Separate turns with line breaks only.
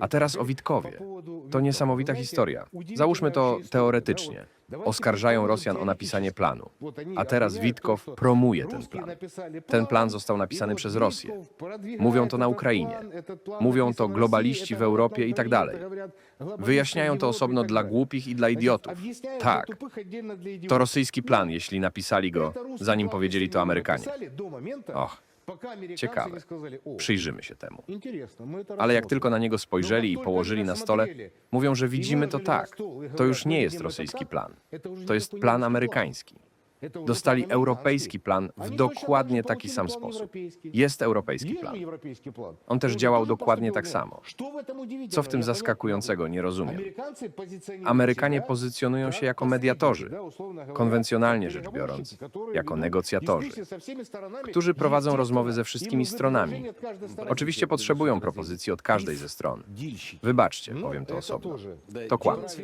A teraz o Witkowie. To niesamowita historia. Załóżmy to teoretycznie. Oskarżają Rosjan o napisanie planu. A teraz Witkow promuje ten plan. Ten plan został napisany przez Rosję. Mówią to na Ukrainie. Mówią to globaliści w Europie i tak dalej. Wyjaśniają to osobno dla głupich i dla idiotów. Tak. To rosyjski plan, jeśli napisali go, zanim powiedzieli to Amerykanie. Och, ciekawe. Przyjrzymy się temu. Ale jak tylko na niego spojrzeli i położyli na stole, mówią, że widzimy to tak. To już nie jest rosyjski plan. To jest plan amerykański dostali europejski plan w dokładnie taki sam sposób. Jest europejski plan. On też działał dokładnie tak samo. Co w tym zaskakującego, nie rozumiem. Amerykanie pozycjonują się jako mediatorzy, konwencjonalnie rzecz biorąc, jako negocjatorzy, którzy prowadzą rozmowy ze wszystkimi stronami. Oczywiście potrzebują propozycji od każdej ze stron. Wybaczcie, powiem to osobno. To kłamstwo.